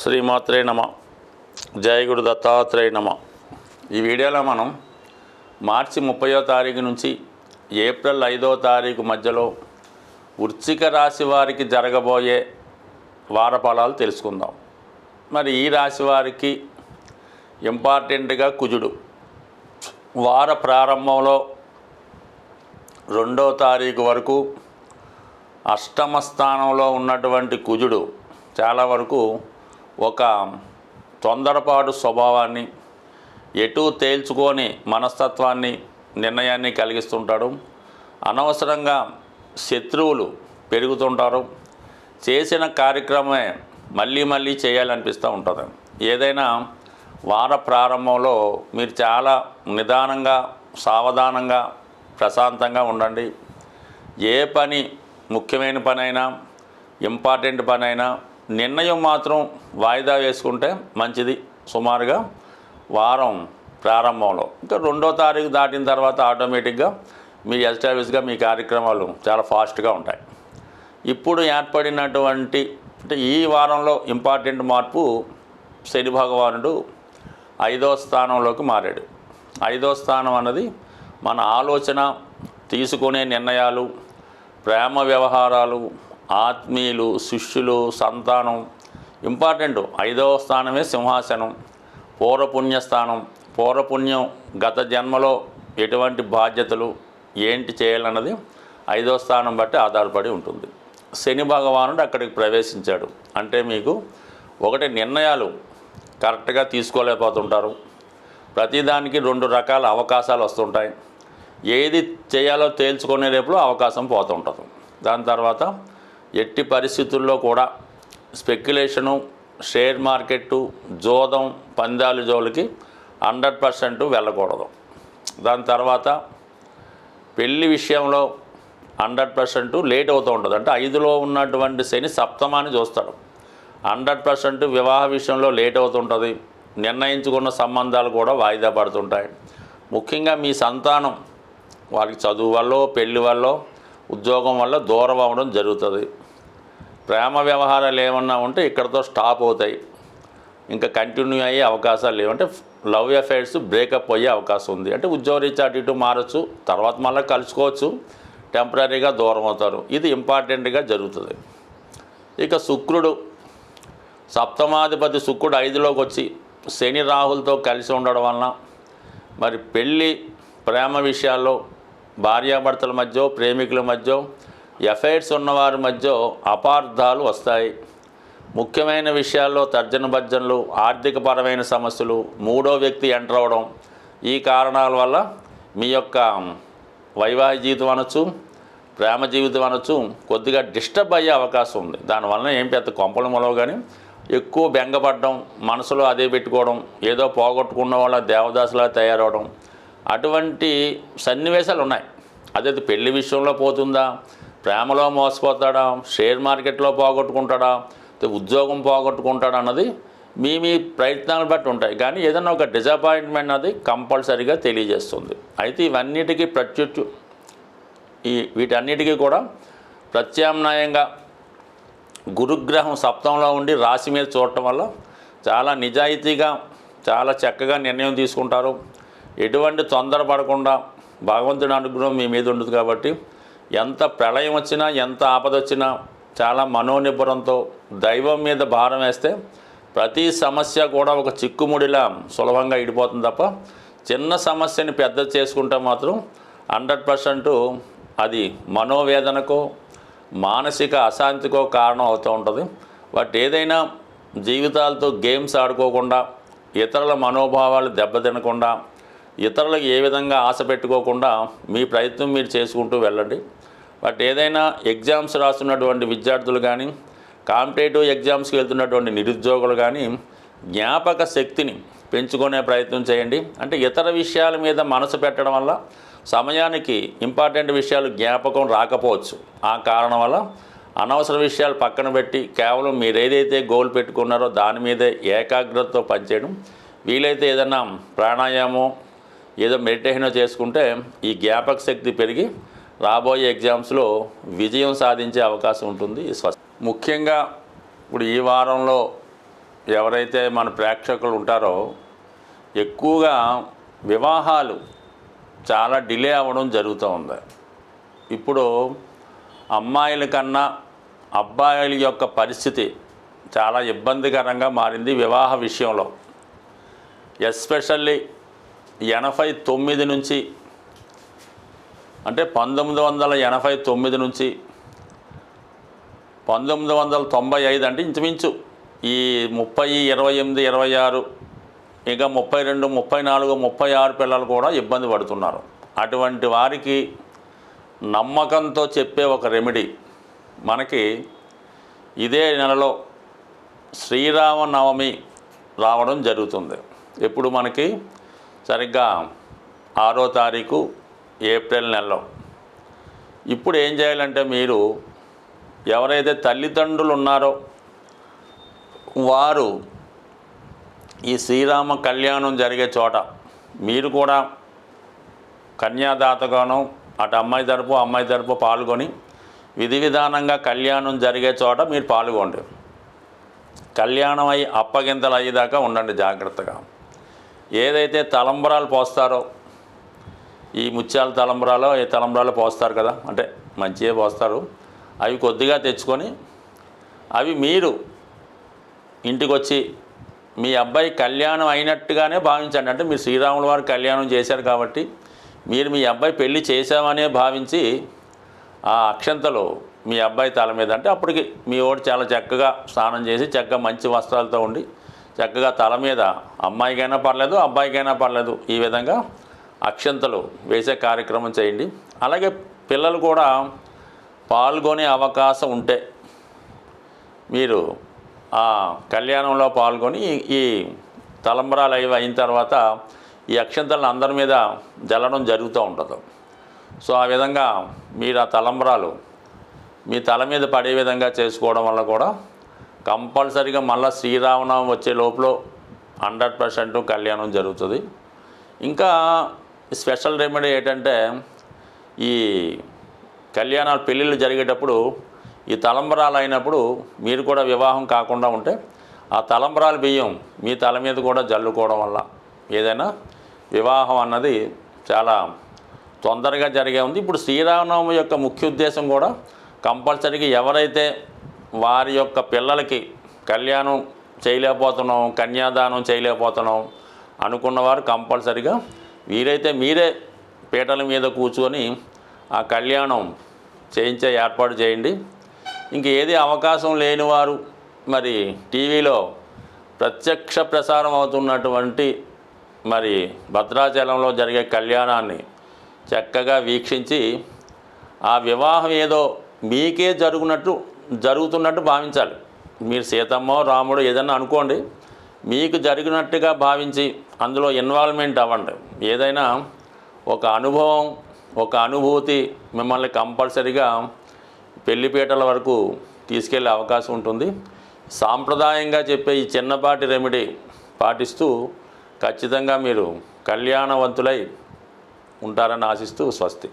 శ్రీమాత్రే నమ. జయగుడు దత్తాత్రేయ నమ. ఈ వీడియోలో మనం మార్చి ముప్పయో తారీఖు నుంచి ఏప్రిల్ ఐదో తారీఖు మధ్యలో వృశ్చిక రాశి వారికి జరగబోయే వార ఫలాలు తెలుసుకుందాం. మరి ఈ రాశి వారికి ఇంపార్టెంట్గా కుజుడు. వార ప్రారంభంలో రెండో తారీఖు వరకు అష్టమ స్థానంలో ఉన్నటువంటి కుజుడు చాలా వరకు ఒక తొందరపాటు స్వభావాన్ని ఎటు తేల్చుకొని మనస్తత్వాన్ని నిర్ణయాన్ని కలిగిస్తుంటాడు. అనవసరంగా శత్రువులు పెరుగుతుంటారు. చేసిన కార్యక్రమే మళ్ళీ మళ్ళీ చేయాలనిపిస్తూ ఉంటుంది. ఏదైనా వార ప్రారంభంలో మీరు చాలా నిదానంగా సావధానంగా ప్రశాంతంగా ఉండండి. ఏ పని ముఖ్యమైన పని అయినా ఇంపార్టెంట్ పని అయినా నిర్ణయం మాత్రం వాయిదా వేసుకుంటే మంచిది. సుమారుగా వారం ప్రారంభంలో. ఇంకా రెండో తారీఖు దాటిన తర్వాత ఆటోమేటిక్గా మీ ఎస్టాబ్లిష్గా మీ కార్యక్రమాలు చాలా ఫాస్ట్గా ఉంటాయి. ఇప్పుడు ఏర్పడినటువంటి అంటే ఈ వారంలో ఇంపార్టెంట్ మార్పు శని భగవానుడు ఐదో స్థానంలోకి మారాడు. ఐదో స్థానం అన్నది మన ఆలోచన తీసుకునే నిర్ణయాలు ప్రేమ వ్యవహారాలు ఆత్మీయులు శిష్యులు సంతానం. ఇంపార్టెంట్ ఐదవ స్థానమే సింహాసనం. పూర్వపుణ్య స్థానం పూర్వపుణ్యం గత జన్మలో ఎటువంటి బాధ్యతలు ఏంటి చేయాలన్నది ఐదవ స్థానం బట్టి ఆధారపడి ఉంటుంది. శని భగవానుడు అక్కడికి ప్రవేశించాడు. అంటే మీకు ఒకటి నిర్ణయాలు కరెక్ట్గా తీసుకోలేకపోతుంటారు. ప్రతిదానికి రెండు రకాల అవకాశాలు వస్తుంటాయి. ఏది చేయాలో తేల్చుకునే రేపులో అవకాశం పోతుంటుంది. దాని తర్వాత ఎట్టి పరిస్థితుల్లో కూడా స్పెక్యులేషను షేర్ మార్కెట్టు జోదం పందాలు జోలికి హండ్రెడ్ పర్సెంట్ వెళ్ళకూడదు. దాని తర్వాత పెళ్ళి విషయంలో హండ్రెడ్ పర్సెంట్ లేట్ అవుతూ ఉంటుంది అంటే ఐదులో ఉన్నటువంటి శని సప్తమాన్ని చూస్తాడు. హండ్రెడ్ పర్సెంట్ వివాహ విషయంలో లేట్ అవుతుంటుంది నిర్ణయించుకున్న సంబంధాలు కూడా వాయిదా పడుతుంటాయి. ముఖ్యంగా మీ సంతానం వారికి చదువు వల్ల పెళ్ళి వల్ల ఉద్యోగం వల్ల దూరం అవ్వడం జరుగుతుంది. ప్రేమ వ్యవహారాలు ఏమన్నా ఉంటే ఇక్కడతో స్టాప్ అవుతాయి. ఇంకా కంటిన్యూ అయ్యే అవకాశాలు లేవంటే లవ్ అఫైర్స్ బ్రేకప్ అయ్యే అవకాశం ఉంది. అంటే ఉద్యోగరీత్యా అటు ఇటు మారచ్చు తర్వాత మళ్ళీ కలుసుకోవచ్చు టెంపరీగా దూరం అవుతారు. ఇది ఇంపార్టెంట్గా జరుగుతుంది. ఇక శుక్రుడు సప్తమాధిపతి శుక్రుడు ఐదులోకి వచ్చి శని రాహులతో కలిసి ఉండడం వలన మరి పెళ్ళి ప్రేమ విషయాల్లో భార్యాభర్తల మధ్య ప్రేమికుల మధ్య ఎఫైర్స్ ఉన్నవారి మధ్య అపార్థాలు వస్తాయి. ముఖ్యమైన విషయాల్లో తర్జన భర్జనలు ఆర్థికపరమైన సమస్యలు మూడో వ్యక్తి ఎంటర్ అవ్వడం ఈ కారణాల వల్ల మీ యొక్క వైవాహిక జీవితం అనొచ్చు ప్రేమ జీవితం అనొచ్చు కొద్దిగా డిస్టర్బ్ అయ్యే అవకాశం ఉంది. దానివల్ల ఏం పెద్ద కొంపల మొలవు కానీ ఎక్కువ బెంగపడడం మనసులో అదే పెట్టుకోవడం ఏదో పోగొట్టుకున్న వాళ్ళ దేవదాసులా తయారవడం అటువంటి సన్నివేశాలు ఉన్నాయి. అదే పెళ్ళి విషయంలో పోతుందా? ప్రేమలో మోసపోతాడా? షేర్ మార్కెట్లో పోగొట్టుకుంటాడా? ఉద్యోగం పోగొట్టుకుంటాడా అన్నది మీ మీ ప్రయత్నాలు బట్టి ఉంటాయి. కానీ ఏదైనా ఒక డిసప్పాయింట్మెంట్ అది కంపల్సరీగా తెలియజేస్తుంది. అయితే ఇవన్నిటికీ ప్రత్యుత్తు ఈ వీటన్నిటికీ కూడా ప్రత్యామ్నాయంగా గురుగ్రహం సప్తంలో ఉండి రాశి మీద చూడటం వల్ల చాలా నిజాయితీగా చాలా చక్కగా నిర్ణయం తీసుకుంటారు. ఎటువంటి తొందరపడకుండా భగవంతుడి అనుగ్రహం మీ మీద ఉండదు కాబట్టి ఎంత ప్రళయం వచ్చినా ఎంత ఆపద వచ్చినా చాలా మనోనిబ్బరంతో దైవం మీద భారం వేస్తే ప్రతి సమస్య కూడా ఒక చిక్కుముడిలా సులభంగా ఇడిపోతుంది తప్ప చిన్న సమస్యని పెద్ద చేసుకుంటే మాత్రం హండ్రెడ్ పర్సెంట్ అది మనోవేదనకో మానసిక అశాంతికో కారణం అవుతూ ఉంటుంది. బట్ ఏదైనా జీవితాలతో గేమ్స్ ఆడుకోకుండా ఇతరుల మనోభావాలు దెబ్బతినకుండా ఇతరులకు ఏ విధంగా ఆశ పెట్టుకోకుండా మీ ప్రయత్నం మీరు చేసుకుంటూ వెళ్ళండి. బట్ ఏదైనా ఎగ్జామ్స్ రాస్తున్నటువంటి విద్యార్థులు కానీ కాంపిటేటివ్ ఎగ్జామ్స్కి వెళ్తున్నటువంటి నిరుద్యోగులు కానీ జ్ఞాపక శక్తిని పెంచుకునే ప్రయత్నం చేయండి. అంటే ఇతర విషయాల మీద మనసు పెట్టడం వల్ల సమయానికి ఇంపార్టెంట్ విషయాలు జ్ఞాపకం రాకపోవచ్చు. ఆ కారణం వల్ల అనవసర విషయాలు పక్కన పెట్టి కేవలం మీరు ఏదైతే గోల్ పెట్టుకున్నారో దాని మీదే ఏకాగ్రతతో పనిచేయడం. వీలైతే ఏదైనా ప్రాణాయామం ఏదో మెడిటేషన్ చేసుకుంటే ఈ జ్ఞాపక శక్తి పెరిగి రాబోయే ఎగ్జామ్స్లో విజయం సాధించే అవకాశం ఉంటుంది. ముఖ్యంగా ఇప్పుడు ఈ వారంలో ఎవరైతే మన ప్రేక్షకులు ఉంటారో ఎక్కువగా వివాహాలు చాలా డిలే అవ్వడం జరుగుతూ ఉంది. ఇప్పుడు అమ్మాయిల కన్నా అబ్బాయిల యొక్క పరిస్థితి చాలా ఇబ్బందికరంగా మారింది వివాహ విషయంలో. ఎస్పెషల్లీ ఎనభై తొమ్మిది నుంచి అంటే పంతొమ్మిది వందల ఎనభై తొమ్మిది నుంచి పంతొమ్మిది వందల తొంభై ఐదు అంటే ఇంచుమించు ఈ ముప్పై ఇరవై ఎనిమిది ఇరవై ఆరు ఇంకా ముప్పై రెండు ముప్పై నాలుగు ముప్పై ఆరు పిల్లలు కూడా ఇబ్బంది పడుతున్నారు. అటువంటి వారికి నమ్మకంతో చెప్పే ఒక రెమెడీ. మనకి ఇదే నెలలో శ్రీరామనవమి రావడం జరుగుతుంది. ఇప్పుడు మనకి సరిగ్గా ఆరో తారీఖు ఏప్రిల్ నెలలో. ఇప్పుడు ఏం చేయాలంటే మీరు ఎవరైతే తల్లిదండ్రులు ఉన్నారో వారు ఈ శ్రీరామ కళ్యాణం జరిగే చోట మీరు కూడా కన్యాదాతగాను అటు అమ్మాయి తరపు అమ్మాయి తరపు పాల్గొని విధి విధానంగా కళ్యాణం జరిగే చోట మీరు పాల్గొండి. కళ్యాణం అయ్యి అప్పగింతలు అయ్యేదాకా ఉండండి జాగ్రత్తగా. ఏదైతే తలంబరాలు పోస్తారో ఈ ముత్యాల తలంబరాలో ఏ తలంబరాలు పోస్తారు కదా అంటే మంచిగా పోస్తారు. అవి కొద్దిగా తెచ్చుకొని అవి మీరు ఇంటికి వచ్చి మీ అబ్బాయి కళ్యాణం అయినట్టుగానే భావించండి. అంటే మీరు శ్రీరాముల వారు కళ్యాణం చేశారు కాబట్టి మీరు మీ అబ్బాయి పెళ్ళి చేశామనే భావించి ఆ అక్షంతలు మీ అబ్బాయి తల మీద అంటే అప్పటికి మీ ఓడి చాలా చక్కగా స్నానం చేసి చక్కగా మంచి వస్త్రాలతో ఉండి చక్కగా తల మీద అమ్మాయికైనా పర్లేదు అబ్బాయికైనా పర్లేదు ఈ విధంగా అక్షంతలు వేసే కార్యక్రమం చేయండి. అలాగే పిల్లలు కూడా పాల్గొనే అవకాశం ఉంటే మీరు ఆ కళ్యాణంలో పాల్గొని ఈ- తలంబరాలు అవి అయిన తర్వాత ఈ అక్షంతలను అందరి మీద జల్లడం జరుగుతూ ఉంటుంది. సో ఆ విధంగా మీరు ఆ తలంబరాలు మీ తల మీద పడే విధంగా చేసుకోవడం వల్ల కూడా కంపల్సరీగా మళ్ళీ శ్రీరామనవం వచ్చే లోపల హండ్రెడ్ పర్సెంట్ కళ్యాణం జరుగుతుంది. ఇంకా స్పెషల్ రెమెడీ ఏంటంటే ఈ కళ్యాణాలు పెళ్ళిళ్ళు జరిగేటప్పుడు ఈ తలంబరాలు అయినప్పుడు మీరు కూడా వివాహం కాకుండా ఉంటే ఆ తలంబరాలు బియ్యం మీ తల మీద కూడా జల్లుకోవడం వల్ల ఏదైనా వివాహం అన్నది చాలా తొందరగా జరిగే ఉంది. ఇప్పుడు శ్రీరామనవమి యొక్క ముఖ్య ఉద్దేశం కూడా కంపల్సరీగా ఎవరైతే వారి యొక్క పిల్లలకి కళ్యాణం చేయలేకపోతున్నాం కన్యాదానం చేయలేకపోతున్నాం అనుకున్నవారు కంపల్సరీగా వీరైతే మీరే పీటల మీద కూర్చొని ఆ కళ్యాణం చేయించే ఏర్పాటు చేయండి. ఇంక ఏది అవకాశం లేనివారు మరి టీవీలో ప్రత్యక్ష ప్రసారం అవుతున్నటువంటి మరి భద్రాచలంలో జరిగే కళ్యాణాన్ని చక్కగా వీక్షించి ఆ వివాహం ఏదో మీకే జరుగునట్టు జరుగుతున్నట్టు భావించాలి. మీరు సీతమ్మో రాముడు ఏదన్నా అనుకోండి మీకు జరిగినట్టుగా భావించి అందులో ఇన్వాల్వ్మెంట్ అవ్వండి. ఏదైనా ఒక అనుభవం ఒక అనుభూతి మిమ్మల్ని కంపల్సరిగా పెళ్ళిపీటల వరకు తీసుకెళ్ళే అవకాశం ఉంటుంది. సాంప్రదాయంగా చెప్పే ఈ చిన్నపాటి రెమెడీ పాటిస్తూ ఖచ్చితంగా మీరు కళ్యాణవంతులై ఉంటారని ఆశిస్తూ స్వస్తి.